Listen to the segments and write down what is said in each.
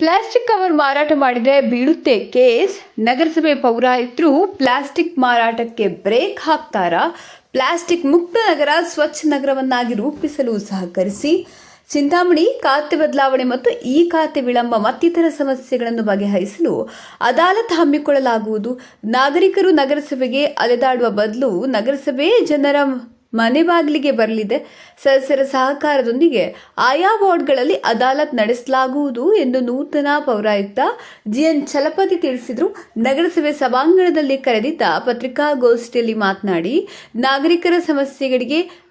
Plastic cover ಮಾರಾಟ ಮಾಡಿದರೆ ಬೀಳುತ್ತೆ ಕೇಸ್. ನಗರಸಭೆ ಪೌರಾಯುಕ್ತರು ಪ್ಲಾಸ್ಟಿಕ್ ಮಾರಾಟಕ್ಕೆ ಬ್ರೇಕ್ ಹಾಕ್ತಾರಾ? ಪ್ಲಾಸ್ಟಿಕ್ ಮುಕ್ತ ನಗರ, ಸ್ವಚ್ಛ ನಗರವನ್ನಾಗಿ ರೂಪಿಸಲು ಸಹಕರಿಸಿ. ಚಿಂತಾಮಣಿ, ಖಾತೆ ಬದಲಾವಣೆ ಮತ್ತು ಈ ಖಾತೆ ವಿಳಂಬ ಮತ್ತಿತರ ಸಮಸ್ಯೆಗಳನ್ನು ಬಗೆಹರಿಸಲು ಅದಾಲತ್ ಹಮ್ಮಿಕೊಳ್ಳಲಾಗುವುದು. ನಾಗರಿಕರು ನಗರಸಭೆಗೆ ಅಲೆದಾಡುವ ಬದಲು ನಗರಸಭೆ ಜನರ ಮನೆ ಬಾಗಿಲಿಗೆ ಬರಲಿದೆ. ಸದಸ್ಯರ ಸಹಕಾರದೊಂದಿಗೆ ಆಯಾ ವಾರ್ಡ್ಗಳಲ್ಲಿ ಅದಾಲತ್ ನಡೆಸಲಾಗುವುದು ಎಂದು ನೂತನ ಪೌರಾಯುಕ್ತ ಜಿಎನ್ ಚಲಪತಿ ತಿಳಿಸಿದರು. ನಗರಸಭೆ ಸಭಾಂಗಣದಲ್ಲಿ ಕರೆದಿದ್ದ ಪತ್ರಿಕಾಗೋಷ್ಠಿಯಲ್ಲಿ ಮಾತನಾಡಿ, ನಾಗರಿಕರ ಸಮಸ್ಯೆಗಳಿಗೆ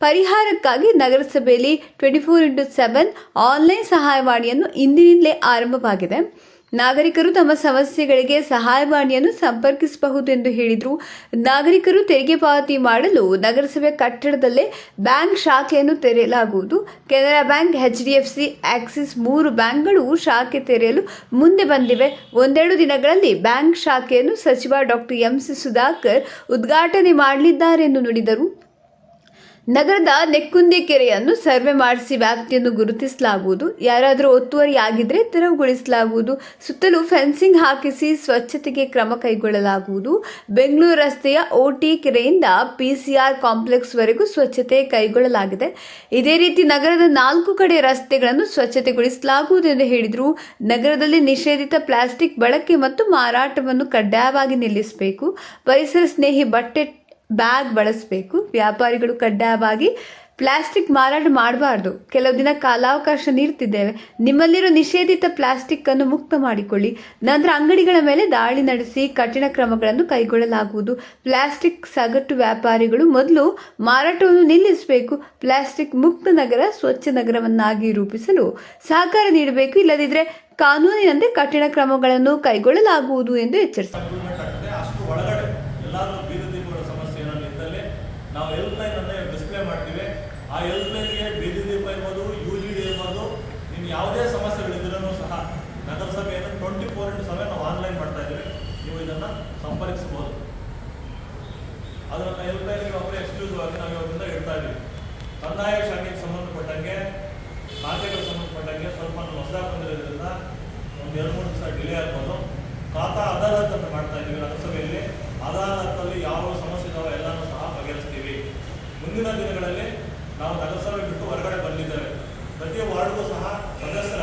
ಪರಿಹಾರಕ್ಕಾಗಿ ನಗರಸಭೆಯಲ್ಲಿ twenty four into seven online ಸಹಾಯವಾಣಿಯನ್ನು ಇಂದಿನಿಂದಲೇ ಆರಂಭವಾಗಿದೆ. ನಾಗರಿಕರು ತಮ್ಮ ಸಮಸ್ಯೆಗಳಿಗೆ ಸಹಾಯವಾಣಿಯನ್ನು ಸಂಪರ್ಕಿಸಬಹುದು ಎಂದು ಹೇಳಿದರು. ನಾಗರಿಕರು ತೆರಿಗೆ ಪಾವತಿ ಮಾಡಲು ನಗರಸಭೆ ಕಟ್ಟಡದಲ್ಲೇ ಬ್ಯಾಂಕ್ ಶಾಖೆಯನ್ನು ತೆರೆಯಲಾಗುವುದು. Canara bank, H D F C, Axis ಮೂರು ಬ್ಯಾಂಕ್ಗಳು ಶಾಖೆ ತೆರೆಯಲು ಮುಂದೆ ಬಂದಿವೆ. ಒಂದೆರಡು ದಿನಗಳಲ್ಲಿ ಬ್ಯಾಂಕ್ ಶಾಖೆಯನ್ನು ಸಚಿವ ಡಾಕ್ಟರ್ ಎಂಸಿ ಸುಧಾಕರ್ ಉದ್ಘಾಟನೆ ಮಾಡಲಿದ್ದಾರೆ ಎಂದು ನುಡಿದರು. ನಗರದ ನೆಕ್ಕುಂದಿ ಕೆರೆಯನ್ನು ಸರ್ವೆ ಮಾಡಿಸಿ ವ್ಯಾಪ್ತಿಯನ್ನು ಗುರುತಿಸಲಾಗುವುದು. ಯಾರಾದರೂ ಒತ್ತುವರಿ ಆಗಿದ್ರೆ ತೆರವುಗೊಳಿಸಲಾಗುವುದು. ಸುತ್ತಲೂ ಫೆನ್ಸಿಂಗ್ ಹಾಕಿಸಿ ಸ್ವಚ್ಛತೆಗೆ ಕ್ರಮ ಕೈಗೊಳ್ಳಲಾಗುವುದು. ಬೆಂಗಳೂರು ರಸ್ತೆಯ ಓಟಿ ಕೆರೆಯಿಂದ ಪಿಸಿಆರ್ ಕಾಂಪ್ಲೆಕ್ಸ್ವರೆಗೂ ಸ್ವಚ್ಛತೆ ಕೈಗೊಳ್ಳಲಾಗಿದೆ. ಇದೇ ರೀತಿ ನಗರದ ನಾಲ್ಕು ಕಡೆ ರಸ್ತೆಗಳನ್ನು ಸ್ವಚ್ಛತೆಗೊಳಿಸಲಾಗುವುದು ಎಂದು ಹೇಳಿದರು. ನಗರದಲ್ಲಿ ನಿಷೇಧಿತ ಪ್ಲಾಸ್ಟಿಕ್ ಬಳಕೆ ಮತ್ತು ಮಾರಾಟವನ್ನು ಕಡ್ಡಾಯವಾಗಿ ನಿಲ್ಲಿಸಬೇಕು. ಪರಿಸರ ಸ್ನೇಹಿ ಬಟ್ಟೆ ಬ್ಯಾಗ್ ಬಳಸಬೇಕು. ವ್ಯಾಪಾರಿಗಳು ಕಡ್ಡಾಯವಾಗಿ ಪ್ಲಾಸ್ಟಿಕ್ ಮಾರಾಟ ಮಾಡಬಾರ್ದು. ಕೆಲವು ದಿನ ಕಾಲಾವಕಾಶ ನೀಡ್ತಿದ್ದೇವೆ. ನಿಮ್ಮಲ್ಲಿರೋ ನಿಷೇಧಿತ ಪ್ಲಾಸ್ಟಿಕ್ ಅನ್ನು ಮುಕ್ತ ಮಾಡಿಕೊಳ್ಳಿ. ನಂತರ ಅಂಗಡಿಗಳ ಮೇಲೆ ದಾಳಿ ನಡೆಸಿ ಕಠಿಣ ಕ್ರಮಗಳನ್ನು ಕೈಗೊಳ್ಳಲಾಗುವುದು. ಪ್ಲಾಸ್ಟಿಕ್ ಸಗಟು ವ್ಯಾಪಾರಿಗಳು ಮೊದಲು ಮಾರಾಟವನ್ನು ನಿಲ್ಲಿಸಬೇಕು. ಪ್ಲಾಸ್ಟಿಕ್ ಮುಕ್ತ ನಗರ, ಸ್ವಚ್ಛ ನಗರವನ್ನಾಗಿ ರೂಪಿಸಲು ಸಹಕಾರ ನೀಡಬೇಕು. ಇಲ್ಲದಿದ್ದರೆ ಕಾನೂನಿನಂತೆ ಕಠಿಣ ಕ್ರಮಗಳನ್ನು ಕೈಗೊಳ್ಳಲಾಗುವುದು ಎಂದು ಎಚ್ಚರಿಸಿದರು ಇಂಪ್ರೂವ್ಮೆಂಟ್ ಆಗ್ತದೆ ಅಷ್ಟು ಒಳಗಡೆ ಎಲ್ಲಾದ್ರೂ ಬೀದಿ ದೀಪಗಳ ಸಮಸ್ಯೆ ಏನಾದ್ರು ಇದ್ದಲ್ಲಿ ನಾವು ಹೆಲ್ಪ್ ಲೈನ್ ಅನ್ನ ಡಿಸ್ಪ್ಲೇ ಮಾಡ್ತೀವಿ ಆ ಹೆಲ್ಪ್ ಲೈನ್ಗೆ ಬೀದಿ ದೀಪ ಇರ್ಬೋದು ಯು ಜಿ ಡಿ ಇರ್ಬೋದು ಇನ್ನು ಯಾವುದೇ ಸಮಸ್ಯೆಗಳಿದ್ರೂ ಸಹ ನಗರಸಭೆಯನ್ನು ಟ್ವೆಂಟಿ ಫೋರ್ ಇಂಟು ಸೆವೆನ್ ನಾವು ಆನ್ಲೈನ್ ಮಾಡ್ತಾ ಇದ್ದೀವಿ ಸಂಪರ್ಕಿಸಬಹುದು. ಅದನ್ನ ಹೆಲ್ಪ್ ಲೈನ್ಗೆ ಒಬ್ಬರು ಎಕ್ಸ್ಕ್ಲೂಸಿವ್ ಆಗಿ ನಾವು ಇವತ್ತಿಂದ ಇಡ್ತಾ ಇದ್ದೀವಿ. ಕಂದಾಯ ಶಾಖೆಗೆ ಸಂಬಂಧಪಟ್ಟಂಗೆ ಖಾತೆಗಳಿಗೆ ಸಂಬಂಧಪಟ್ಟಂಗೆ ಸ್ವಲ್ಪ ಹೊಸದಾಗಿ ಬಂದಿರೋದ್ರಿಂದ ಒಂದು ಎರಡು ಮೂರು ದಿವಸ ಡಿಲೇ ಆಗ್ಬೋದು. ಖಾತಾ ಅದಾಲತ್ ಅಂತ ಮಾಡ್ತಾ ಇದ್ದೀವಿ ನಗರಸಭೆಯಲ್ಲಿ ಅದಾಲತ್ತಲ್ಲಿ ಯಾವ ಸಮಸ್ಯೆ ಇದಾವೆ ಎಲ್ಲನೂ ಸಹ ಬಗೆಹರಿಸ್ತೀವಿ. ಮುಂದಿನ ದಿನಗಳಲ್ಲಿ ನಾವು ನಗರಸಭೆ ಬಿಟ್ಟು ಹೊರಗಡೆ ಬಂದಿದ್ದೇವೆ. ಪ್ರತಿ ವಾರ್ಡ್ಗೂ ಸಹ ಸದಸ್ಯರ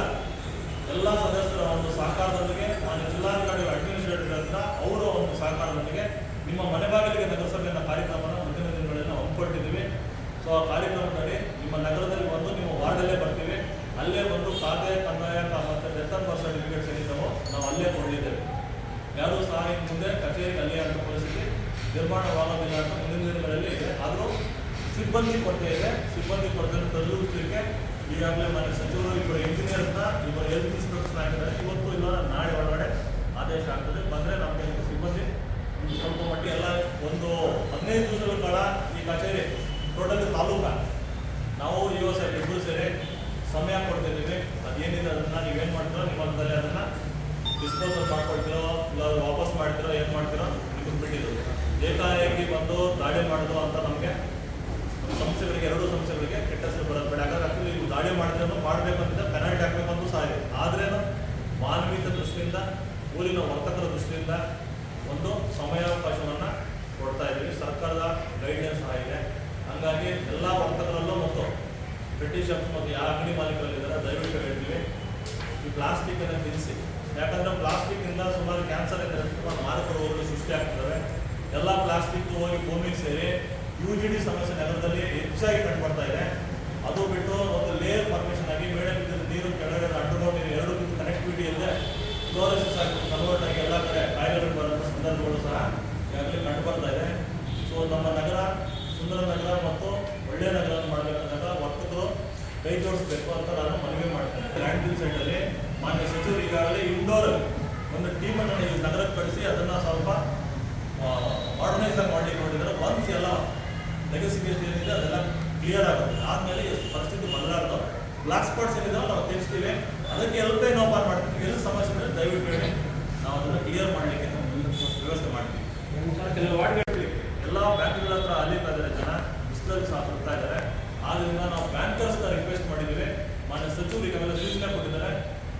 ಎಲ್ಲ ಸದಸ್ಯರ ಒಂದು ಸಹಕಾರದೊಂದಿಗೆ ಮಾನ್ಯ ಜಿಲ್ಲಾಧಿಕಾರಿ ಅಡ್ಮಿನಿಸ್ಟ್ರೇಟರ್ ಹತ್ರ ಅವರ ಒಂದು ಸಹಕಾರದೊಂದಿಗೆ ನಿಮ್ಮ ಮನೆ ಬಾಗಿಲಿಗೆ ನಗರಸಭೆ ಕಾರ್ಯಕ್ರಮವನ್ನು ಮುಂದಿನ ದಿನಗಳಲ್ಲಿ ನಾವು ಹಮ್ಮಿಕೊಟ್ಟಿದ್ದೀವಿ ಸೊ ಆ ಕಾರ್ಯಕ್ರಮದಲ್ಲಿ ನಿಮ್ಮ ನಗರದಲ್ಲಿ ಬಂದು ನಿಮ್ಮ ವಾರ್ಡಲ್ಲೇ ಬರ್ತೀವಿ. ಅಲ್ಲೇ ಬಂದು ಖಾತೆ, ಕಂದಾಯ ಮತ್ತು ಡೆತ್ ಆಫ್ ಬರ್ತ್ ಸರ್ಟಿಫಿಕೇಟ್ಸ್ ಏನಿದ್ದಾವೋ ನಾವು ಅಲ್ಲೇ ಕೊಡಲಿದ್ದೇವೆ ಯಾರೂ ಸಹ ಇನ್ನು ಮುಂದೆ ಕಚೇರಿಗೆ ಅಲ್ಲೇ ಅಂತ ಪರಿಸ್ಥಿತಿ ನಿರ್ಮಾಣವಾಗೋದಿಲ್ಲ ಅಂತ ಮುಂದಿನ ದಿನಗಳಲ್ಲಿ ಆದರೂ ಸಿಬ್ಬಂದಿ ಕೊರತೆ ಇದೆ. ಸಿಬ್ಬಂದಿ ಕೊರತೆಯನ್ನು ತಲುಪಿಸಲಿಕ್ಕೆ ಈಗಾಗಲೇ ಮನೆ ಸಚಿವರು ಇಬ್ಬರು ಅಂತ ಇಬ್ಬರು ಹೆಲ್ತ್ ಇನ್ಸ್ಪೆಕ್ಟರ್ ಆಗಿದ್ದಾರೆ. ಇವತ್ತು ಇಲ್ಲ ನಾಳೆ ಒಳಗಡೆ ಆದೇಶ ಆಗ್ತದೆ. ಬಂದರೆ ನಮಗೆ ಸಿಬ್ಬಂದಿ. ಸ್ವಲ್ಪ ಮಟ್ಟಿಗೆ ಎಲ್ಲ ಒಂದು ಹದಿನೈದು ದಿವಸಗಳ ಕಾಲ ಈ ಕಚೇರಿ ಟೋಟಲ್ ತಾಲೂಕ ನಾವು ಯುವ ಸೈಡ್ ಇಬ್ಬರು ಸೇರಿ ಸಮಯ ಕೊಡ್ತಿದ್ದೀವಿ ಅದೇನಿದೆ ಅದನ್ನ ನೀವೇನು ಮಾಡ್ತೀರೋ ನಿಮ್ಮ ಹಂತದಲ್ಲಿ ಅದನ್ನ ಡಿಸ್ಪೋಸಲ್ ಮಾಡ್ಕೊಳ್ತಿರೋ ಇಲ್ಲ ವಾಪಸ್ ಮಾಡ್ತಿರೋ ಏನು ಮಾಡ್ತಿರೋ ನಿಮಗೆ ಬಿಟ್ಟಿದ್ದು ಏಕಾಏಕಿ ಬಂದು ದಾಳಿ ಮಾಡೋದು ಅಂತ ನಮಗೆ ಸಂಸ್ಥೆಗಳಿಗೆ ಎರಡು ಸಂಸ್ಥೆಗಳಿಗೆ ಕೆಟ್ಟ ಹೆಸರು ಬರೋದು ಬೇಡ ಯಾಕಂದ್ರೆ actually ಇವು ದಾಳಿ ಮಾಡಿದ್ರೆ ಮಾಡಬೇಕು ಅಂತ ಪೆನಾಲ್ಟಿ ಹಾಕಬೇಕು ಅಂತ ಸಹ ಇದೆ ಆದ್ರೇನು ಮಾನವೀಯತೆ ದೃಷ್ಟಿಯಿಂದ ಊರಿನ ದೃಷ್ಟಿಯಿಂದ ಒಂದು ಸಮಯಾವಕಾಶವನ್ನು ಕೊಡ್ತಾ ಇದ್ದೀವಿ. ಸರ್ಕಾರದ ಗೈಡ್ಲೈನ್ಸ್ ಆಗಿದೆ ಇದೆ. ಹಂಗಾಗಿ ಎಲ್ಲ ವರ್ತಕರಲ್ಲೂ ಮತ್ತು ಬ್ರಿಟಿಷ್ ಮತ್ತು ಯಾವ ಅಂಗಡಿ ಮಾಲೀಕರಲ್ಲಿದ್ದಾರೆ, ದಯವಿಟ್ಟು ಹೇಳ್ತೀವಿ. ಈ ಪ್ಲಾಸ್ಟಿಕ್ ಅನ್ನು ಯಾಕಂದರೆ ಯಾಕಂದ್ರೆ ಪ್ಲಾಸ್ಟಿಕ್ ಇಂದ ಸುಮಾರು ಕ್ಯಾನ್ಸರ್ ಇದೆ ಸುಮಾರು ಮಾರಕ ರೋಗಗಳು ಸೃಷ್ಟಿ ಆಗ್ತವೆ ಎಲ್ಲ ಪ್ಲಾಸ್ಟಿಕ್ ಹೋಗಿ ಭೂಮಿಗೆ ಸೇರಿ ಯು ಜಿ ಡಿ ಸಮಸ್ಯೆ ನಗರದಲ್ಲಿ ಹೆಚ್ಚಾಗಿ ಕಂಡುಬರ್ತಾ ಇದೆ ಅದು ಬಿಟ್ಟು ಒಂದು ಲೇಯರ್ ಪರ್ಮಿಷನ್ ಆಗಿ ಮೇಡೆ ಬಿದ್ದಿರೋ ನೀರು ಕೆಳಗಡೆ ಅಂಡರ್ಗ್ರೌಂಡ್ ನೀರು ಎರಡು ಕನೆಕ್ಟಿವಿಟಿ ಇಲ್ಲದೆ ಫ್ಲೋರೆಸಿಸ್ ಆಗಿ ಕನ್ವರ್ಟ್ ಆಗಿ ಎಲ್ಲ ಕಡೆ ಕಾಯಿಲೆಗಳು ಬರೋ ಸಂದರ್ಭಗಳು ಸಹ ಈಗಾಗಲೇ ಕಂಡು ಬರ್ತಾ ಇದೆ ಸೊ ನಮ್ಮ ನಗರ ಸುಂದರ ನಗರ ಮತ್ತು ಒಳ್ಳೆಯ ನಗರ ಮಾಡಬೇಕಂದಾಗ ವರ್ತಕರು ಕೈ ಜೋಡಿಸ್ಬೇಕು ಅಂತ ನಾನು ಮನವಿ ಮಾಡ್ತೇನೆ ಲ್ಯಾಂಡ್ ಬಿಲ್ ಸೈಡಲ್ಲಿ ಮಾನ್ಯ ಸಚಿವರು ಈಗಾಗಲೇ ಇಂಡೋರ್ ಒಂದು ಟೀಮನ್ನು ಇಲ್ಲಿ ನಗರಕ್ಕೆ ಕಳಿಸಿ ಅದನ್ನು ಸ್ವಲ್ಪ ಮಾಡರ್ನೈಸ್ ಆಗಿ ನೋಡಿದರೆ ನೋಡಿದ್ದಾರೆ ಒನ್ಸ್ ಎಲ್ಲ ಲೆಗಸಿಫಿಕೇಶನ್ ಏನಿದೆ ಅದೆಲ್ಲ ಕ್ಲಿಯರ್ ಆಗುತ್ತೆ. ಆದಮೇಲೆ ಪರಿಸ್ಥಿತಿ ಬದಲಾಗದು ಬ್ಲಾಕ್ ಸ್ಪಾಟ್ಸ್ ಏನಿದಾವೆ ನಾವು ತಿಳಿಸ್ತೀವಿ. ಅದಕ್ಕೆ ಎಲ್ಲ ಲೈನ್ ಓಪನ್ ಮಾಡ್ತೀವಿ? ಎಲ್ಲ ಸಮಸ್ಯೆ ಇದ್ರೆ ದಯವಿಟ್ಟು ಹೇಳಿ ನಾವು ಅದನ್ನು ಕ್ಲಿಯರ್ ಮಾಡಲಿಕ್ಕೆ ನಾವು ವ್ಯವಸ್ಥೆ ಮಾಡ್ತೀವಿ. ಕೆಲವು ವಾರ್ಡ್ಗಳಲ್ಲಿ ಎಲ್ಲ ಬ್ಯಾಂಕ್ಗಳ ಹತ್ರ ಅಲ್ಲಿ ಇದ್ದಾರೆ ಜನ. ಬಿಸಿಲಲ್ಲಿ ಸಹ ಬರ್ತಾ ಇದ್ದಾರೆ. ಆದ್ದರಿಂದ ನಾವು ಬ್ಯಾಂಕರ್ಸ್ನ ರಿಕ್ವೆಸ್ಟ್ ಮಾಡಿದ್ದೀವಿ. ಮಾನ್ಯ ಸಚಿವರಿಗೆ ಈಗಾಗಲೇ ಸೂಚನೆ ಕೊಟ್ಟಿದ್ದಾರೆ.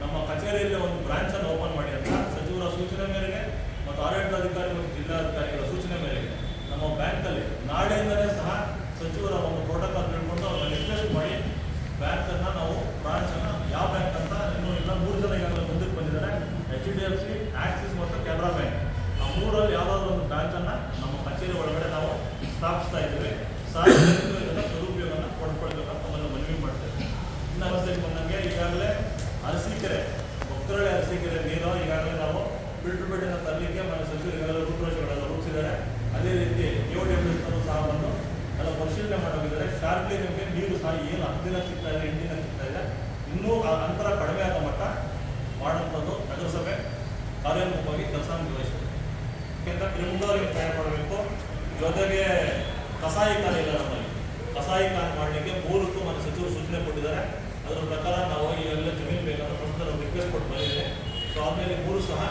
ನಮ್ಮ ಕಚೇರಿಯಲ್ಲಿ ಒಂದು ಬ್ರಾಂಚನ್ನು ಓಪನ್ ಮಾಡಿ ಅಂತ ಸಚಿವರ ಸೂಚನೆ ಮೇರೆಗೆ ಮತ್ತು ಆಡಳಿತಾಧಿಕಾರಿ ಮತ್ತು ಜಿಲ್ಲಾಧಿಕಾರಿಗಳ ಸೂಚನೆ ಮೇರೆಗೆ ನಮ್ಮ ಬ್ಯಾಂಕಲ್ಲಿ ನಾಳೆಯಿಂದಲೇ ಸಹ ಸಚಿವರ ಒಂದು ಪ್ರೋಟೋಕಾಲ್ ತಿಳ್ಕೊಂಡು ಅವ್ರನ್ನ ರಿಕ್ವೆಸ್ಟ್ ಮಾಡಿ ಬ್ಯಾಂಕನ್ನು ನಾವು ಬ್ರಾಂಚನ್ನು ಯಾವ ಬ್ಯಾಂಕ್ ಅಂತ ಇನ್ನೂ ಇಲ್ಲ ಮೂರು ಜನ ಈಗಾಗಲೇ ಮುಂದಕ್ಕೆ ಬಂದಿದ್ದಾರೆ H D F C Axis ಮತ್ತು ಕೆನರಾ ಬ್ಯಾಂಕ್ ಆ ಮೂರಲ್ಲಿ ಯಾವುದಾದ್ರು ಒಂದು ಬ್ರಾಂಚನ್ನು ನಮ್ಮ ಕಚೇರಿ ಒಳಗಡೆ ನಾವು ಸ್ಥಾಪಿಸ್ತಾ ಇದ್ದೇವೆ. ಸಾರ್ವಜನಿಕರು ಇದನ್ನು ಸದುಪಯೋಗವನ್ನು ಪಡ್ಕೊಳ್ಬೇಕಂತ ಮೊದಲು ಮನವಿ ಮಾಡ್ತೇವೆ. ಇನ್ನು ಅವಸ್ಥೆಗೆ ಬಂದಂಗೆ ಈಗಾಗಲೇ ಅರಸೀಕೆರೆ, ಭಕ್ತರಳ್ಳಿ ಅರಸೀಕೆರೆ ನೀರು ಈಗಾಗಲೇ ನಾವು ಫಿಲ್ಟರ್ ಬೆಡ್ಡಿನ ತರಲಿಕ್ಕೆ ನಮ್ಮ ಸಚಿವರು ಈಗಾಗಲೇ ರೂಪುರೇಷೆಗಳೆಲ್ಲ ರೂಪಿಸಿದ್ದಾರೆ. ಅದೇ ರೀತಿ ಯು ಡಿ ಸಹ ಬಂದು ಎಲ್ಲ ಪರಿಶೀಲನೆ ಮಾಡೋಗಿದ್ದಾರೆ ಶಾರ್ಪ್ಲಿ ನಿಮಗೆ ನೀರು ಸಹ ಏನು ಹತ್ತಿನ ಸಿಗ್ತಾ ಇದೆ ಎಂಟು ದಿನ ಸಿಗ್ತಾ ಇದೆ. ಇನ್ನೂ ಆ ಅಂತರ ಕಡಿಮೆ ಆಗೋ ಮಟ್ಟ ಮಾಡುವಂಥದ್ದು ನಗರಸಭೆ ಕಾರ್ಯೋನ್ಮುಖವಾಗಿ ಕೆಲಸ ನಿರ್ವಹಿಸಬೇಕು ಕ್ರಿಮಿನಲ್ಗೆ ತಯಾರು ಮಾಡಬೇಕು. ಜೊತೆಗೆ ಕಸಾಯಿಖಾನೆ ಇಲ್ಲ ನಮ್ಮಲ್ಲಿ. ಕಸಾಯಿಖಾನೆ ಮಾಡಲಿಕ್ಕೆ ಮೂರಕ್ಕೂ మన ಸಚಿವರು ಸೂಚನೆ ಕೊಟ್ಟಿದ್ದಾರೆ. ಅದರ ಪ್ರಕಾರ ನಾವು ಎಲ್ಲ ಜಮೀನು ಬೇಕಂತ ಪ್ರಮುಖ ರಿಕ್ವೆಸ್ಟ್ ಕೊಟ್ಟು ಬಂದಿದೆ ಸೊ ಆದಮೇಲೆ ಮೂರು ಸಹ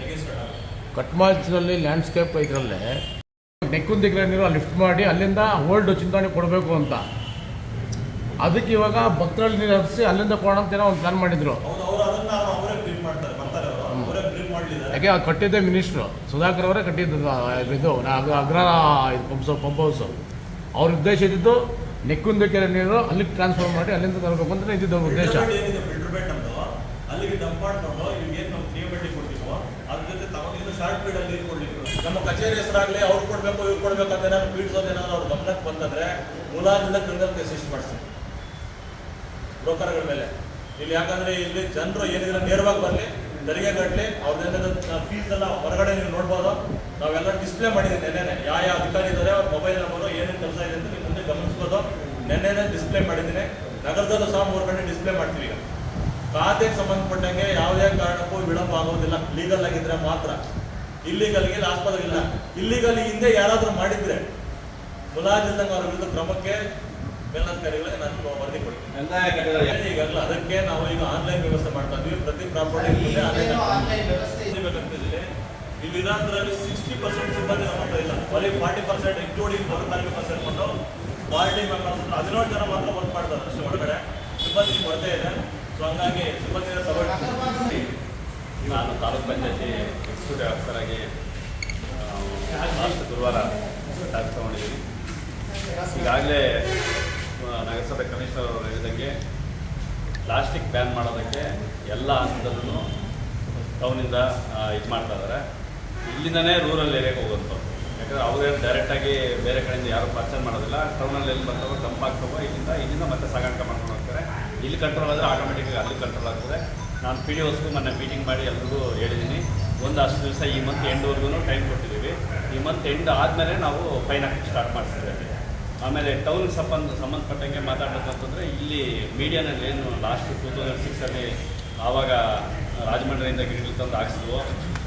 ರೆಜಿಸ್ಟರ್ಡ್ ಆಗುತ್ತೆ. ಕಟ್ಮಾಲ್ಸ್ನಲ್ಲಿ ಲ್ಯಾಂಡ್ಸ್ಕೇಪ್ ಇದರಲ್ಲೇ ನೆಕ್ಕುಂದಿಗ್ರ ನೀರು ಲಿಫ್ಟ್ ಮಾಡಿ ಅಲ್ಲಿಂದ ಓಲ್ಡ್ ಚಿಂತಾಣಿ ಕೊಡಬೇಕು ಅಂತ. ಅದಕ್ಕೆ ಇವಾಗ ಭಕ್ತರಲ್ಲಿ ನೀರು ಹರಿಸಿ ಅಲ್ಲಿಂದ ಕೊಡೋಣ ಅಂತ ಏನೋ ಒಂದು ಪ್ಲಾನ್ ಮಾಡಿದ್ರು ಹೌದು ಅವರು ಅದನ್ನ ಅವರೇ ಬ್ರೀಫ್ ಮಾಡ್ತಾರೆ ಬರ್ತಾರೆ ಅವರು ಅವರೇ ಬ್ರೀಫ್ ಮಾಡಲಿದ್ದಾರೆ ಯಾಕೆ ಅದು ಕಟ್ಟಿದ್ದೆ ಮಿನಿಸ್ಟ್ರು. ಸುಧಾಕರ್ ಅವರೇ ಕಟ್ಟಿದ್ದು ಇದು ಅಗ್ರ ಇದು ಪಂಪ್ ಪಂಪ್ ಹೌಸ್. ಅವ್ರ ಉದ್ದೇಶ ಇದ್ದಿದ್ದು ನೆಕ್ಕುಂದಿಕೆರೆ ನೀರು ಅಲ್ಲಿಗೆ ಟ್ರಾನ್ಸ್ಫರ್ ಮಾಡಿ ಅಲ್ಲಿಂದ ತರಬೇಕು ಅಂತ ಇದ್ದಿದ್ದು ಅವ್ರ ಉದ್ದೇಶ. ನಮ್ಮ ಕಚೇರಿ ಹೆಸರಾಗಲಿ, ಅವ್ರು ಕೊಡ್ಬೇಕು, ಇವ್ರು ಕೊಡ್ಬೇಕು ಅಂತ ಏನಾದ್ರು ಪೀಡ್ಸೋದು ಏನಾದ್ರು ಅವ್ರ ಗಮನಕ್ಕೆ ಬಂತಂದ್ರೆ ಮುಲಾಜಿಂದ ಕ್ರಿಮಿನಲ್ ಕೇಸ್ ಇಷ್ಟು ಮಾಡಿಸ್ತೀವಿ ಬ್ರೋಕರ್ಗಳ ಮೇಲೆ. ಇಲ್ಲಿ ಯಾಕಂದ್ರೆ ಇಲ್ಲಿ ಜನರು ಏನಿದ್ರೆ ನೇರವಾಗಿ ಬರಲಿ ತೆರಿಗೆ ಕಟ್ಟಲಿ ಅವ್ರದ್ದು ಫೀಸ್ ಎಲ್ಲ ಹೊರಗಡೆ ನೀವು ನೋಡ್ಬೋದು? ನಾವೆಲ್ಲ ಡಿಸ್ಪ್ಲೇ ಮಾಡಿದ್ದೀವಿ ನೆನ್ನೆ ಯಾವ ಯಾವ ಅಧಿಕಾರಿ ಇದ್ದಾರೆ ಅವ್ರ ಮೊಬೈಲ್ ನಂಬರು ಏನೇನು ಕೆಲಸ ಇದೆ ಅಂತ ನೀವು ಮುಂದೆ ಗಮನಿಸ್ಬೋದು. ನೆನ್ನೆನೇ ಡಿಸ್ಪ್ಲೇ ಮಾಡಿದ್ದೀನಿ. ನಗರದಲ್ಲೂ ಸಹ ಮೂರು ಕಡೆ ಡಿಸ್ಪ್ಲೇ ಮಾಡ್ತೀವಿ ಈಗ. ಖಾತೆಗೆ ಸಂಬಂಧಪಟ್ಟಂಗೆ ಯಾವುದೇ ಕಾರಣಕ್ಕೂ ವಿಳಂಬ ಆಗೋದಿಲ್ಲ. ಲೀಗಲ್ ಆಗಿದ್ರೆ ಮಾತ್ರ. ಇಲ್ಲಿಗಲ್ಗೆ ಆಸ್ಪದ ಇಲ್ಲ ಇಲ್ಲಿಗಲ್ ಹಿಂದೆ ಯಾರಾದರೂ ಮಾಡಿದ್ರೆ, ಮುಲಾಜಿಲ್ದಂಗೆ ಅವ್ರ ವಿರುದ್ಧ ಕ್ರಮಕ್ಕೆ ಮೇಲಧಿಕಾರಿಗಳಿಗೆ ನಾನು ವರದಿ ಕೊಡ್ತೀನಿ. ಈಗಲ್ಲ ಅದಕ್ಕೆ ನಾವು ಈಗ ಆನ್ಲೈನ್ ವ್ಯವಸ್ಥೆ ಮಾಡ್ತಾ ಇದ್ವಿ. ಪ್ರತಿ ಪ್ರಾಪರ್ಟಿ ಇಲ್ಲಿ ಇರಾಂಧ್ರಲ್ಲಿ ಸಿಕ್ಸ್ಟಿ ಪರ್ಸೆಂಟ್ ಸಿಬ್ಬಂದಿ ನಮ್ಮ ಹತ್ರ ಇಲ್ಲ. ಬರೀ ಫಾರ್ಟಿ ಪರ್ಸೆಂಟ್ ಇನ್ಕ್ಲೂಡಿಂಗ್ ಪರ್ಸೆಂಟ್ ಸೇರ್ಕೊಂಡು ಪಾರ್ಟಿ ಮೆಂಬರ್ಸ್ ಹದಿನೇಳು ಜನ ಮಾತ್ರ ವರ್ಕ್ ಮಾಡ್ತಾರೆ ಅಷ್ಟೇ ಒಳಗಡೆ ಸಿಬ್ಬಂದಿ ಕೊರತೆ ಇದೆ. ಸೊ ಹಂಗಾಗಿ ಸಿಬ್ಬಂದಿನ ತಗೊಳ್ಳಿ ನಾನು ತಾಲೂಕ್ ಪಂಚಾಯತಿ ಎಕ್ಸಿಕ್ಯೂಟಿವ್ ಆಫೀಸರ್ ಆಗಿ ಲಾಸ್ಟ್ ಗುರುವಾರ ತೊಗೊಂಡಿದ್ದೀನಿ. ಈಗಾಗಲೇ ನಗರಸಭೆ ಕಮಿಷನರ್ ಅವರು ಹೇಳಿದಂಗೆ ಪ್ಲಾಸ್ಟಿಕ್ ಬ್ಯಾನ್ ಮಾಡೋದಕ್ಕೆ ಎಲ್ಲ ಹಂತದಲ್ಲೂ ಟೌನಿಂದ ಇದು ಮಾಡ್ತಾ ಇದ್ದಾರೆ ಇಲ್ಲಿಂದನೇ ರೂರಲ್ ಏರಿಯಾಗೆ ಹೋಗೋದು. ಯಾಕಂದರೆ ಅವರೇನು ಡೈರೆಕ್ಟಾಗಿ ಬೇರೆ ಕಡೆಯಿಂದ ಯಾರು ಪರ್ಚೇಸ್ ಮಾಡೋದಿಲ್ಲ. ಟೌನಲ್ಲಿ ಎಲ್ಲಿ ಬರ್ತಾವೋ ತಂಪಾಗ್ತವೋ ಇಲ್ಲಿಂದ ಇಲ್ಲಿಂದ ಮತ್ತೆ ಸಾಗಾಟ ಮಾಡ್ಕೊಂಡು ಹೋಗ್ತಾರೆ. ಇಲ್ಲಿ ಕಂಟ್ರೋಲ್ ಆದರೆ ಆಟೋಮೆಟಿಕ್ಕಾಗಿ ಅಲ್ಲಿ ಕಂಟ್ರೋಲ್ ಆಗ್ತದೆ. ನಾನು ಪಿ ಡಿ ಒಸ್ಗೂ ಮೊನ್ನೆ ಮೀಟಿಂಗ್ ಮಾಡಿ ಎಲ್ರಿಗೂ ಹೇಳಿದ್ದೀನಿ ಒಂದು ಅಷ್ಟು ದಿವಸ ಈ ಮಂತ್ ಎಂಡ್ವರೆಗೂ ಟೈಮ್ ಕೊಟ್ಟಿದ್ದೀವಿ ಈ ಮಂತ್ ಎಂಡ್ ಆದಮೇಲೆ ನಾವು ಫೈನ್ ಹಾಕಿ ಸ್ಟಾರ್ಟ್ ಮಾಡಿಸ್ತೀವಿ ಆಮೇಲೆ ಟೌನ್ ಸಂಬಂಧ ಸಂಬಂಧಪಟ್ಟಂಗೆ ಮಾತಾಡಬೇಕಂತಂದರೆ ಇಲ್ಲಿ ಮೀಡಿಯಾನಲ್ಲಿ ಏನು ಲಾಸ್ಟ್ ಟೂ ತೌಸಂಡ್ ಸಿಕ್ಸಲ್ಲಿ ಆವಾಗ ರಾಜಮಂಡ್ರಿಯಿಂದ ಗಿಡಗಳು ತಂದು ಹಾಕ್ಸಿದ್ವು.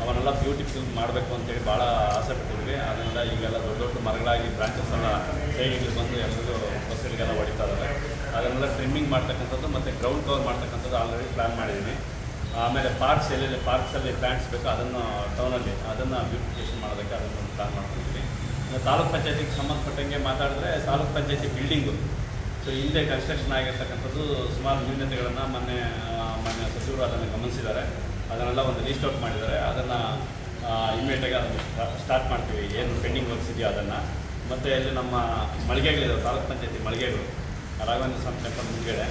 ಅವನ್ನೆಲ್ಲ ಬ್ಯೂಟಿ ಫಿಲ್ಮ್ ಮಾಡಬೇಕು ಅಂತೇಳಿ ಭಾಳ ಆಸೆ ಪಟ್ಟಿದ್ವಿ. ಅದರಿಂದ ಈಗೆಲ್ಲ ದೊಡ್ಡ ದೊಡ್ಡ ಮರಗಳಾಗಿ ಬ್ರಾಂಚಸ್ ಎಲ್ಲ ಸೈಡಿಗೆ ಬಂದು ಎಲ್ಲರಿಗೂ ಬಸ್ಸುಗಳಿಗೆಲ್ಲ ಹೊಡಿತಾ ಇದ್ದಾರೆ. ಅದನ್ನೆಲ್ಲ ಟ್ರಿಮ್ಮಿಂಗ್ ಮಾಡ್ತಕ್ಕಂಥದ್ದು ಮತ್ತು ಗ್ರೌಂಡ್ ಕವರ್ ಮಾಡ್ತಕ್ಕಂಥದ್ದು ಆಲ್ರೆಡಿ ಪ್ಲ್ಯಾನ್ ಮಾಡಿದ್ದೀನಿ ಆಮೇಲೆ ಪಾರ್ಕ್ಸ್ ಎಲ್ಲೆಲ್ಲಿ ಪಾರ್ಕ್ಸಲ್ಲಿ ಪ್ಲ್ಯಾಂಟ್ಸ್ ಬೇಕು ಅದನ್ನು ಟೌನಲ್ಲಿ ಅದನ್ನು ಬ್ಯೂಟಿಫಿಕೇಷನ್ ಮಾಡೋದಕ್ಕೆ ಅದನ್ನು ಪ್ಲ್ಯಾನ್ ಮಾಡ್ಕೊಂಡಿದ್ದೀನಿ ಇನ್ನು ತಾಲೂಕ್ ಪಂಚಾಯತಿಗೆ ಸಂಬಂಧಪಟ್ಟಂಗೆ ಮಾತಾಡಿದ್ರೆ ತಾಲೂಕ್ ಪಂಚಾಯತಿ ಬಿಲ್ಡಿಂಗು. ಸೊ ಹಿಂದೆ ಕನ್ಸ್ಟ್ರಕ್ಷನ್ ಆಗಿರ್ತಕ್ಕಂಥದ್ದು ಸುಮಾರು ನ್ಯೂನತೆಗಳನ್ನು ಮೊನ್ನೆ ಮಾನ್ಯ ಸಚಿವರು ಅದನ್ನು ಗಮನಿಸಿದ್ದಾರೆ. ಅದನ್ನೆಲ್ಲ ಒಂದು ಲೀಸ್ಟ್ ಔಟ್ ಮಾಡಿದ್ದಾರೆ. ಅದನ್ನು ಇಮಿಡಿಯೇಟಾಗಿ ಅದನ್ನು ಸ್ಟಾರ್ಟ್ ಮಾಡ್ತೀವಿ. ಏನು ಪೆಂಡಿಂಗ್ ವರ್ಕ್ಸ್ ಇದೆಯೋ ಅದನ್ನು. ಮತ್ತು ಇಲ್ಲಿ ನಮ್ಮ ಮಳಿಗೆಗಳಿದ್ದಾವೆ ತಾಲೂಕ್ ಪಂಚಾಯತಿ ಮಳಿಗೆಗಳು. ರಾಘವೇಂದ್ರ ಸ್ವಾಮಿ ಟೆಂಪಲ್ ಮುಂದ್ಗಡೆ.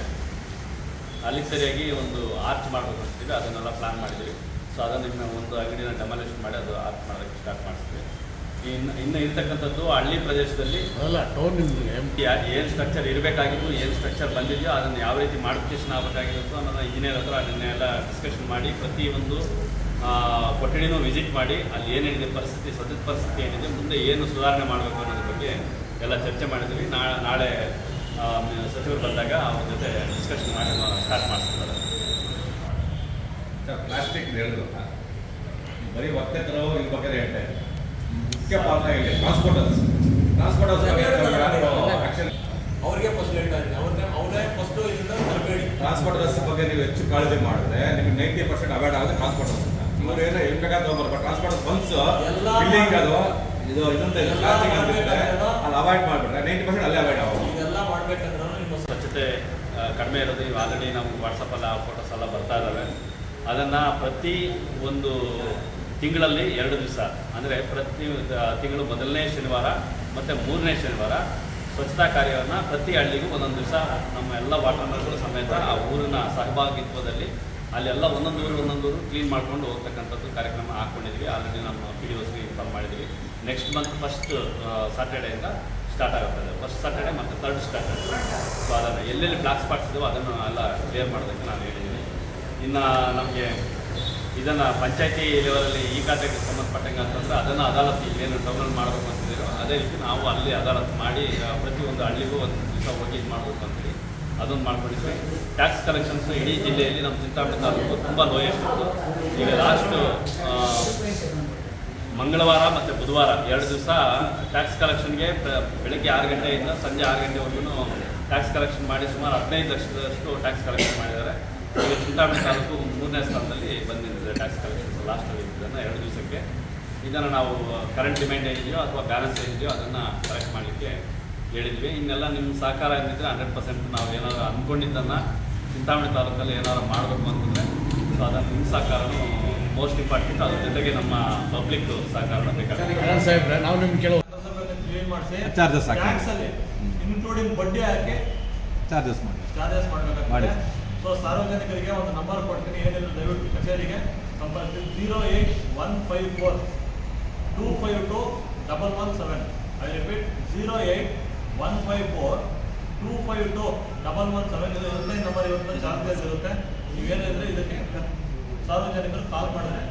ಅಲ್ಲಿಗೆ ಸರಿಯಾಗಿ ಒಂದು ಆರ್ಚ್ ಮಾಡಬೇಕು ಅಂತಿದ್ದೀವಿ ಅದನ್ನೆಲ್ಲ ಪ್ಲಾನ್ ಮಾಡಿದ್ದೀವಿ. ಸೊ ಅದನ್ನು ಒಂದು ಅಂಗಡಿನ ಡೆಮಾಲೇಷನ್ ಮಾಡಿ ಅದು ಆರ್ಚ್ ಮಾಡೋದಕ್ಕೆ ಸ್ಟಾರ್ಟ್ ಮಾಡಿಸ್ತೀವಿ. ಇನ್ನು ಇನ್ನು ಇರ್ತಕ್ಕಂಥದ್ದು ಹಳ್ಳಿ ಪ್ರದೇಶದಲ್ಲಿ ಅಲ್ಲ ಟೌನ್ ಏನು ಸ್ಟ್ರಕ್ಚರ್ ಇರಬೇಕಾಗಿತ್ತು ಏನು ಸ್ಟ್ರಕ್ಚರ್ ಬಂದಿದೆಯೋ ಅದನ್ನು ಯಾವ ರೀತಿ ಮಾಡಿಫಿಕೇಶನ್ ಆಗಬೇಕಾಗಿರುತ್ತೋ ಅನ್ನೋದನ್ನ ಇಂಜಿನಿಯರ್ ಹತ್ರ ಅದನ್ನೆಲ್ಲ ಡಿಸ್ಕಷನ್ ಮಾಡಿ ಪ್ರತಿಯೊಂದು ಆ, ಕೊಠಡಿನೂ ವಿಸಿಟ್ ಮಾಡಿ ಅಲ್ಲಿ ಏನೇನಿದೆ ಪರಿಸ್ಥಿತಿ ಸದ್ಯದ ಪರಿಸ್ಥಿತಿ ಏನಿದೆ ಮುಂದೆ ಏನು ಸುಧಾರಣೆ ಮಾಡಬೇಕು ಅನ್ನೋದ್ರ ಬಗ್ಗೆ ಎಲ್ಲ ಚರ್ಚೆ ಮಾಡಿದ್ವಿ. ನಾಳೆ ನಾಳೆ ಸಚಿವರು ಬಂದಾಗ ಅವ್ರ ಜೊತೆ ಡಿಸ್ಕಷನ್ ಮಾಡಿ ಸ್ಟಾರ್ಟ್ ಮಾಡಿಸ್ತಾರೆ ಪ್ಲಾಸ್ಟಿಕ್ ಹೇಳಿದ್ರು ಬರೀ ವರ್ತಕರು ಈ ಬಗ್ಗೆ ಹೇಳ್ತಾ ಇದ್ದಾರೆ ಮುಖ್ಯ ಪಾತ್ರ ಇಲ್ಲಿ ಟ್ರಾನ್ಸ್ಪೋರ್ಟರ್ಸ್ ಟ್ರಾನ್ಸ್ಪೋರ್ಟರ್ಸ್ ಅವ್ರಿಗೆ ಫಸ್ಟ್ ಲೇಟ್ ಇದ್ದೀನಿ ಅವ್ರಿಗೆ ಅವರೇ ಫಸ್ಟ್ ಇದರಿಂದ ತರಬೇಡಿ. ಟ್ರಾನ್ಸ್ಪೋರ್ಟರ್ಸ್ ಬಗ್ಗೆ ನೀವು ಹೆಚ್ಚು ಕಾಳಜಿ ಮಾಡಿದ್ರೆ ನಿಮಗೆ ನೈಂಟಿ ಪರ್ಸೆಂಟ್ ಅವಾಯ್ಡ್ ಆಗುತ್ತೆ ಟ್ರಾನ್ಸ್ಪೋರ್ಟರ್ಸ್ ಇವ್ರು ಏನೋ ಏನ್ ಬೇಕಾದ್ರೆ ಹೋಗ್ಬಾರ್ದು ಟ್ರಾನ್ಸ್ಪೋರ್ಟರ್ಸ್ ಎಲ್ಲ ಬಿಲ್ಡಿಂಗ್ ಅದು ಇದು ಇದಂತ ಎಲ್ಲ ಪ್ಲಾಸ್ಟಿಕ್ ಅಲ್ಲಿ ಅವಾಯ್ಡ್ ಮಾಡ್ಬಿಟ್ರೆ ನೈಂಟಿ ಪರ್ಸೆಂಟ್ ಅಲ್ಲೇ ಅವಾಯ್ಡ್ ಆಗೋದು ಇದೆಲ್ಲ ಮಾಡ್ಬೇಕಂದ್ರೆ ನಿಮ್ಮ ಸ್ವಚ್ಛತೆ ಕಡಿಮೆ ಇರೋದು ಈಗ ಆಲ್ರೆಡಿ ನಮ್ಗೆ ವಾಟ್ಸಪ್ಪಲ್ಲ ಫೋಟೋಸ್ ಎಲ್ಲ ಬರ್ತಾ ಇದ್ದಾವೆ. ಅದನ್ನು ಪ್ರತಿ ಒಂದು ತಿಂಗಳಲ್ಲಿ ಎರಡು ದಿವಸ. ಅಂದರೆ ಪ್ರತಿ ತಿಂಗಳು ಮೊದಲನೇ ಶನಿವಾರ ಮತ್ತು ಮೂರನೇ ಶನಿವಾರ ಸ್ವಚ್ಛತಾ ಕಾರ್ಯವನ್ನು ಪ್ರತಿ ಹಳ್ಳಿಗೂ ಒಂದೊಂದು ದಿವಸ ನಮ್ಮ ಎಲ್ಲ ವಾಟರ್ನರ್ಗಳು ಸಮೇತ ಆ ಊರಿನ ಸಹಭಾಗಿತ್ವದಲ್ಲಿ ಅಲ್ಲೆಲ್ಲ ಒಂದೊಂದು ಊರು ಒಂದೊಂದು ಊರು ಕ್ಲೀನ್ ಮಾಡ್ಕೊಂಡು ಹೋಗ್ತಕ್ಕಂಥದ್ದು ಕಾರ್ಯಕ್ರಮ ಹಾಕ್ಕೊಂಡಿದ್ವಿ ಆಲ್ರೆಡಿ ನಮ್ಮ ಪಿ ಡಿ ಓಸ್ಗೆ ಇನ್ಫಾರ್ಮ್ ಮಾಡಿದ್ವಿ ನೆಕ್ಸ್ಟ್ ಮಂತ್ ಫಸ್ಟ್ ಸಾಟರ್ಡೆಯಿಂದ ಸ್ಟಾರ್ಟ್ ಆಗುತ್ತದೆ ಫಸ್ಟ್ ಸಾಟರ್ಡೆ ಮತ್ತು ತರ್ಡ್ ಸ್ಟಾರ್ಟರ್ಡೆ ಸೊ ಅದನ್ನು ಎಲ್ಲೆಲ್ಲಿ ಬ್ಲಾಕ್ ಸ್ಪಾಟ್ಸ್ ಇದೆಯೋ ಅದನ್ನು ಎಲ್ಲ ಕ್ಲಿಯರ್ ಮಾಡೋದಕ್ಕೆ ನಾನು ಹೇಳಿದ್ದೀನಿ. ಇನ್ನು ನಮಗೆ ಇದನ್ನು ಪಂಚಾಯತಿ ಲೆವೆಲಲ್ಲಿ ಈ ಖಾತೆಗೆ ಸಂಬಂಧಪಟ್ಟಂಗೆ ಅಂತಂದ್ರೆ ಅದನ್ನು ಅದಾಲತ್ ಏನು ಟೌನಲ್ಲಿ ಮಾಡಬೇಕು ಅಂತಿದ್ದೀರೋ, ಅದೇ ರೀತಿ ನಾವು ಅಲ್ಲಿ ಅದಾಲತ್ ಮಾಡಿ ಪ್ರತಿ ಪ್ರತಿಯೊಂದು ಹಳ್ಳಿಗೂ ಒಂದು ದಿವಸ ಹೋಗಿ ಇದು ಮಾಡಬೇಕು ಅಂತೇಳಿ ಅದೊಂದು ಮಾಡ್ಕೊಂಡಿದ್ವಿ. ಟ್ಯಾಕ್ಸ್ ಕಲೆಕ್ಷನ್ಸ್ ಇಡೀ ಜಿಲ್ಲೆಯಲ್ಲಿ ನಮ್ಮ ಚಿಂತಾಮಣಿ ತಾಲೂಕು ತುಂಬ ಲೋಯೆಸ್ಟ್ ಇತ್ತು. ಈಗ ಲಾಸ್ಟು ಮಂಗಳವಾರ ಮತ್ತು ಬುಧವಾರ ಎರಡು ದಿವಸ ಟ್ಯಾಕ್ಸ್ ಕಲೆಕ್ಷನ್ಗೆ ಬೆಳಗ್ಗೆ ಆರು ಗಂಟೆಯಿಂದ ಸಂಜೆ ಆರು ಗಂಟೆವರೆಗೂ ಟ್ಯಾಕ್ಸ್ ಕಲೆಕ್ಷನ್ ಮಾಡಿ ಸುಮಾರು ಹದಿನೈದು ಲಕ್ಷದಷ್ಟು ಟ್ಯಾಕ್ಸ್ ಕಲೆಕ್ಷನ್ ಮಾಡಿದ್ದಾರೆ. ಈಗ ಚಿಂತಾಮಣಿ ತಾಲೂಕು ಮೂರನೇ ಸ್ಥಾನದಲ್ಲಿ ಬಂದಿದೆ ಟ್ಯಾಕ್ಸ್ ಕಲೆಕ್ಷನ್ಸ್ ಲಾಸ್ಟಲ್ಲಿ ಇದನ್ನು ಎರಡು ದಿವಸಕ್ಕೆ. ಇದನ್ನು ನಾವು ಕರೆಂಟ್ ಡಿಮ್ಯಾಂಡ್ ಏನಿದೆಯೋ ಅಥವಾ ಬ್ಯಾಲೆನ್ಸ್ ಏನಿದೆಯೋ ಅದನ್ನು ಕಲೆಕ್ಟ್ ಮಾಡಲಿಕ್ಕೆ ಹೇಳಿದ್ವಿ. ಇನ್ನೆಲ್ಲ ನಿಮ್ಮ ಸಹಕಾರ ಏನಿದ್ರೆ ಹಂಡ್ರೆಡ್ ಪರ್ಸೆಂಟ್ ನಾವು ಏನಾದರೂ ಅಂದ್ಕೊಂಡಿದ್ದನ್ನು ಚಿಂತಾಮಣಿ ತಾಲೂಕಲ್ಲಿ ಏನಾದ್ರು ಮಾಡಬೇಕು ಅಂತಂದರೆ ಸೊ ಅದನ್ನು ನಿಮ್ಮ ಸಹಕಾರನೂ ಮೋಸ್ಟ್ ಇಂಪಾರ್ಟೆಂಟ್ ಅದ್ರ ಜೊತೆಗೆ ನಮ್ಮ ಪಬ್ಲಿಕ್ ಸಹಕಾರ ಬೇಕಾಗುತ್ತೆ. ನಾವು ನಿಮ್ಗೆ ಕೆಲವು ಅಲ್ಲಿ ಇನ್ಕ್ಲೂಡಿಂಗ್ ಬಡ್ಡಿ ಹಾಕಿ ಚಾರ್ಜಸ್ ಮಾಡಿ. ಚಾರ್ಜಸ್ ಮಾಡಿ. ಮಾಡಬೇಕಾಗುತ್ತೆ ಸೊ ಸಾರ್ವಜನಿಕರಿಗೆ ಒಂದು ನಂಬರ್ ಕೊಡ್ತೀನಿ. ಏನಿಲ್ಲ, ದಯವಿಟ್ಟು ಕಚೇರಿಗೆ ಸಂಪರ್ಕಿಸಿ zero eight one five four two five two double one seven I repeat zero eight one five four two five two double one seven ಇದು ಎರಡನೇ ನಂಬರ್ ಇವತ್ತು ಚಾರ್ಜಸ್ ಇರುತ್ತೆ. ನೀವೇನಿದ್ರೆ ಇದಕ್ಕೆ ಸಾರ್ವಜನಿಕರು ಕಾಲ್ ಮಾಡಿದ್ರೆ.